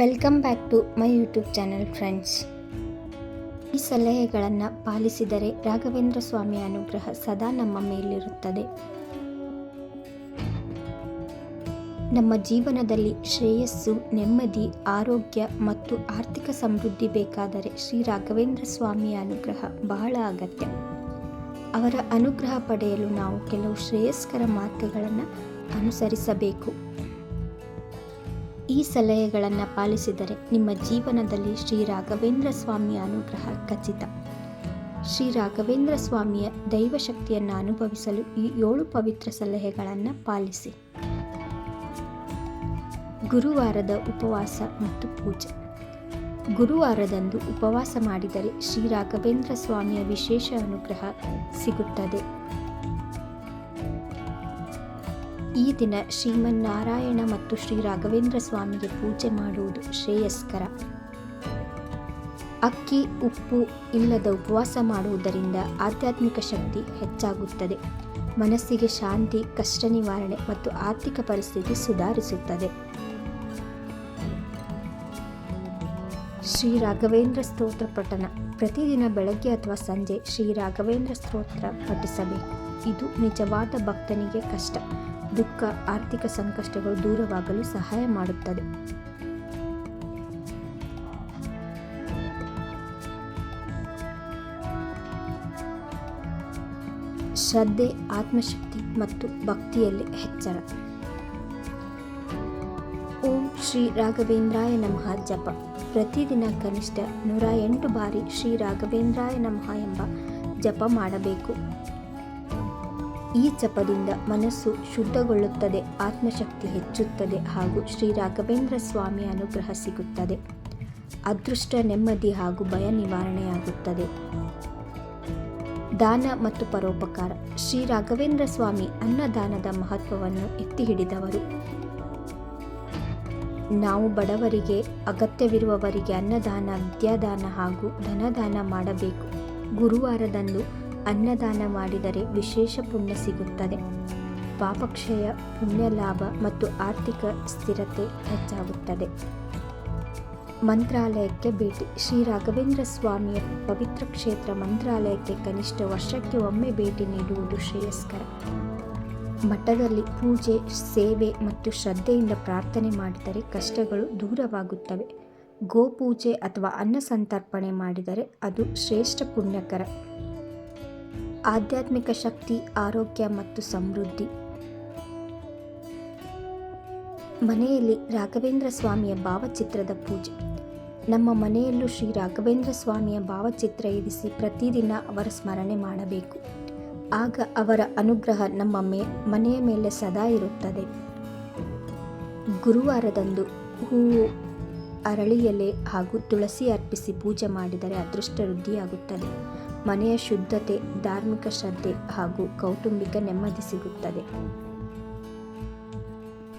Welcome back to my YouTube channel friends. ಈ ಸಲಹೆಗಳನ್ನು ಪಾಲಿಸಿದರೆ ರಾಘವೇಂದ್ರ ಸ್ವಾಮಿಯ ಅನುಗ್ರಹ ಸದಾ ನಮ್ಮ ಮೇಲಿರುತ್ತದೆ. ನಮ್ಮ ಜೀವನದಲ್ಲಿ ಶ್ರೇಯಸ್ಸು, ನೆಮ್ಮದಿ, ಆರೋಗ್ಯ ಮತ್ತು ಆರ್ಥಿಕ ಸಮೃದ್ಧಿ ಬೇಕಾದರೆ ಶ್ರೀ ರಾಘವೇಂದ್ರ ಸ್ವಾಮಿಯ ಅನುಗ್ರಹ ಬಹಳ ಅಗತ್ಯ. ಅವರ ಅನುಗ್ರಹ ಪಡೆಯಲು ನಾವು ಕೆಲವು ಶ್ರೇಯಸ್ಕರ ಮಾರ್ಗಗಳನ್ನು ಅನುಸರಿಸಬೇಕು. ಈ ಸಲಹೆಗಳನ್ನು ಪಾಲಿಸಿದರೆ ನಿಮ್ಮ ಜೀವನದಲ್ಲಿ ಶ್ರೀ ರಾಘವೇಂದ್ರ ಸ್ವಾಮಿಯ ಅನುಗ್ರಹ ಖಚಿತ. ಶ್ರೀ ರಾಘವೇಂದ್ರ ಸ್ವಾಮಿಯ ದೈವಶಕ್ತಿಯನ್ನು ಅನುಭವಿಸಲು ಈ ಏಳು ಪವಿತ್ರ ಸಲಹೆಗಳನ್ನು ಪಾಲಿಸಿ. ಗುರುವಾರದ ಉಪವಾಸ ಮತ್ತು ಪೂಜೆ. ಗುರುವಾರದಂದು ಉಪವಾಸ ಮಾಡಿದರೆ ಶ್ರೀ ರಾಘವೇಂದ್ರ ಸ್ವಾಮಿಯ ವಿಶೇಷ ಅನುಗ್ರಹ ಸಿಗುತ್ತದೆ. ಈ ದಿನ ಶ್ರೀಮನ್ನಾರಾಯಣ ಮತ್ತು ಶ್ರೀ ರಾಘವೇಂದ್ರ ಸ್ವಾಮಿಗೆ ಪೂಜೆ ಮಾಡುವುದು ಶ್ರೇಯಸ್ಕರ. ಅಕ್ಕಿ, ಉಪ್ಪು ಇಲ್ಲದ ಉಪವಾಸ ಮಾಡುವುದರಿಂದ ಆಧ್ಯಾತ್ಮಿಕ ಶಕ್ತಿ ಹೆಚ್ಚಾಗುತ್ತದೆ. ಮನಸ್ಸಿಗೆ ಶಾಂತಿ, ಕಷ್ಟ ನಿವಾರಣೆ ಮತ್ತು ಆರ್ಥಿಕ ಪರಿಸ್ಥಿತಿ ಸುಧಾರಿಸುತ್ತದೆ. ಶ್ರೀ ರಾಘವೇಂದ್ರ ಸ್ತೋತ್ರ ಪಠಣ. ಪ್ರತಿದಿನ ಬೆಳಗ್ಗೆ ಅಥವಾ ಸಂಜೆ ಶ್ರೀ ರಾಘವೇಂದ್ರ ಸ್ತೋತ್ರ ಪಠಿಸಬೇಕು. ಇದು ನಿಜವಾದ ಭಕ್ತನಿಗೆ ಕಷ್ಟ. ದುಃಖ, ಆರ್ಥಿಕ ಸಂಕಷ್ಟಗಳು ದೂರವಾಗಲು ಸಹಾಯ ಮಾಡುತ್ತದೆ. ಶ್ರದ್ಧೆ, ಆತ್ಮಶಕ್ತಿ ಮತ್ತು ಭಕ್ತಿಯಲ್ಲಿ ಹೆಚ್ಚಳ ಓಂ ಶ್ರೀ ರಾಘವೇಂದ್ರಾಯ ನಮಃ ಜಪ. ಪ್ರತಿದಿನ ಕನಿಷ್ಠ ನೂರ ಎಂಟು ಬಾರಿ ಶ್ರೀ ರಾಘವೇಂದ್ರಾಯ ನಮಃ ಎಂಬ ಜಪ ಮಾಡಬೇಕು. ಈ ಜಪದಿಂದ ಮನಸ್ಸು ಶುದ್ಧಗೊಳ್ಳುತ್ತದೆ, ಆತ್ಮಶಕ್ತಿ ಹೆಚ್ಚುತ್ತದೆ ಹಾಗೂ ಶ್ರೀ ರಾಘವೇಂದ್ರ ಸ್ವಾಮಿ ಅನುಗ್ರಹ ಸಿಗುತ್ತದೆ. ಅದೃಷ್ಟ, ನೆಮ್ಮದಿ ಹಾಗೂ ಭಯ ನಿವಾರಣೆಯಾಗುತ್ತದೆ. ದಾನ ಮತ್ತು ಪರೋಪಕಾರ. ಶ್ರೀ ರಾಘವೇಂದ್ರ ಸ್ವಾಮಿ ಅನ್ನದಾನದ ಮಹತ್ವವನ್ನು ಎತ್ತಿ ಹಿಡಿದವರು ನಾವು ಬಡವರಿಗೆ, ಅಗತ್ಯವಿರುವವರಿಗೆ ಅನ್ನದಾನ, ವಿದ್ಯಾದಾನ ಹಾಗೂ ಧನದಾನ ಮಾಡಬೇಕು. ಗುರುವಾರದಂದು ಅನ್ನದಾನ ಮಾಡಿದರೆ ವಿಶೇಷ ಪುಣ್ಯ ಸಿಗುತ್ತದೆ. ಪಾಪಕ್ಷಯ ಪುಣ್ಯ ಲಾಭ ಮತ್ತು ಆರ್ಥಿಕ ಸ್ಥಿರತೆ ಹೆಚ್ಚಾಗುತ್ತದೆ. ಮಂತ್ರಾಲಯಕ್ಕೆ ಭೇಟಿ. ಶ್ರೀ ರಾಘವೇಂದ್ರ ಸ್ವಾಮಿಯ ಪವಿತ್ರ ಕ್ಷೇತ್ರ ಮಂತ್ರಾಲಯಕ್ಕೆ ಕನಿಷ್ಠ ವರ್ಷಕ್ಕೆ ಒಮ್ಮೆ ಭೇಟಿ ನೀಡುವುದು ಶ್ರೇಯಸ್ಕರ. ಮಠದಲ್ಲಿ ಪೂಜೆ, ಸೇವೆ ಮತ್ತು ಶ್ರದ್ಧೆಯಿಂದ ಪ್ರಾರ್ಥನೆ ಮಾಡಿದರೆ ಕಷ್ಟಗಳು ದೂರವಾಗುತ್ತವೆ. ಗೋಪೂಜೆ ಅಥವಾ ಅನ್ನ ಸಂತರ್ಪಣೆ ಮಾಡಿದರೆ ಅದು ಶ್ರೇಷ್ಠ ಪುಣ್ಯಕರ. ಆಧ್ಯಾತ್ಮಿಕ ಶಕ್ತಿ, ಆರೋಗ್ಯ ಮತ್ತು ಸಮೃದ್ಧಿ. ಮನೆಯಲ್ಲಿ ರಾಘವೇಂದ್ರ ಸ್ವಾಮಿಯ ಭಾವಚಿತ್ರದ ಪೂಜೆ. ನಮ್ಮ ಮನೆಯಲ್ಲೂ ಶ್ರೀ ರಾಘವೇಂದ್ರ ಸ್ವಾಮಿಯ ಭಾವಚಿತ್ರ ಇರಿಸಿ ಪ್ರತಿದಿನ ಅವರ ಸ್ಮರಣೆ ಮಾಡಬೇಕು. ಆಗ ಅವರ ಅನುಗ್ರಹ ನಮ್ಮ ಮೇ, ಮನೆಯ ಮೇಲೆ ಸದಾ ಇರುತ್ತದೆ. ಗುರುವಾರದಂದು ಹೂವು ಅರಳಿ ಎಲೆ ಹಾಗೂ ತುಳಸಿ ಅರ್ಪಿಸಿ ಪೂಜೆ ಮಾಡಿದರೆ ಅದೃಷ್ಟ ವೃದ್ಧಿಯಾಗುತ್ತದೆ. ಮನೆಯ ಶುದ್ಧತೆ, ಧಾರ್ಮಿಕ ಶ್ರದ್ಧೆ ಹಾಗೂ ಕೌಟುಂಬಿಕ ನೆಮ್ಮದಿ ಸಿಗುತ್ತದೆ.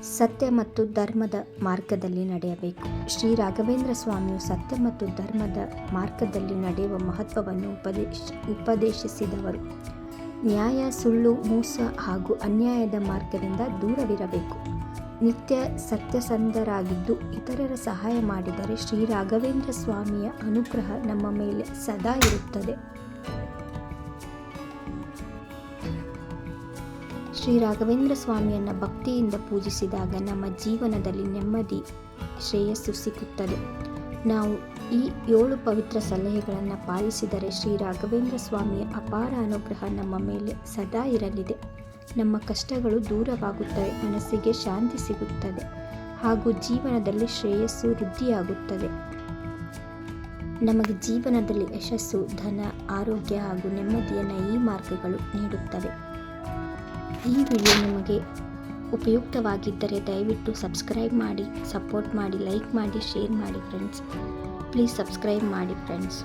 ಸತ್ಯ ಮತ್ತು ಧರ್ಮದ ಮಾರ್ಗದಲ್ಲಿ ನಡೆಯಬೇಕು. ಶ್ರೀ ರಾಘವೇಂದ್ರ ಸ್ವಾಮಿಯು ಸತ್ಯ ಮತ್ತು ಧರ್ಮದ ಮಾರ್ಗದಲ್ಲಿ ನಡೆಯುವ ಮಹತ್ವವನ್ನು ಉಪದೇಶ, ಉಪದೇಶಿಸಿದವರು. ನ್ಯಾಯ, ಸುಳ್ಳು, ಮೋಸ ಹಾಗೂ ಅನ್ಯಾಯದ ಮಾರ್ಗದಿಂದ ದೂರವಿರಬೇಕು. ನಿತ್ಯ ಸತ್ಯಸಂಧರಾಗಿದ್ದು ಇತರರ ಸಹಾಯ ಮಾಡಿದರೆ ಶ್ರೀ ರಾಘವೇಂದ್ರ ಸ್ವಾಮಿಯ ಅನುಗ್ರಹ ನಮ್ಮ ಮೇಲೆ ಸದಾ ಇರುತ್ತದೆ. ಶ್ರೀ ರಾಘವೇಂದ್ರ ಸ್ವಾಮಿಯನ್ನು ಭಕ್ತಿಯಿಂದ ಪೂಜಿಸಿದಾಗ ನಮ್ಮ ಜೀವನದಲ್ಲಿ ನೆಮ್ಮದಿ, ಶ್ರೇಯಸ್ಸು ಸಿಗುತ್ತದೆ ನಾವು ಈ ಏಳು ಪವಿತ್ರ ಸಲಹೆಗಳನ್ನು ಪಾಲಿಸಿದರೆ ಶ್ರೀ ರಾಘವೇಂದ್ರ ಸ್ವಾಮಿಯ ಅಪಾರ ಅನುಗ್ರಹ ನಮ್ಮ ಮೇಲೆ ಸದಾ ಇರಲಿದೆ. ನಮ್ಮ ಕಷ್ಟಗಳು ದೂರವಾಗುತ್ತವೆ, ಮನಸ್ಸಿಗೆ ಶಾಂತಿ ಸಿಗುತ್ತದೆ ಹಾಗೂ ಜೀವನದಲ್ಲಿ ಶ್ರೇಯಸ್ಸು ವೃದ್ಧಿಯಾಗುತ್ತದೆ. ನಮಗೆ ಜೀವನದಲ್ಲಿ ಯಶಸ್ಸು, ಧನ, ಆರೋಗ್ಯ ಹಾಗೂ ನೆಮ್ಮದಿಯನ್ನು ಈ ಮಾರ್ಗಗಳು ನೀಡುತ್ತವೆ. ಈ ವಿಡಿಯೋ ನಿಮಗೆ ಉಪಯುಕ್ತವಾಗಿದ್ದರೆ ದಯವಿಟ್ಟು ಸಬ್ಸ್ಕ್ರೈಬ್ ಮಾಡಿ ಸಪೋರ್ಟ್ ಮಾಡಿ ಲೈಕ್ ಮಾಡಿ ಶೇರ್ ಮಾಡಿ ಫ್ರೆಂಡ್ಸ್ ಪ್ಲೀಸ್ ಸಬ್ಸ್ಕ್ರೈಬ್ ಮಾಡಿ ಫ್ರೆಂಡ್ಸ್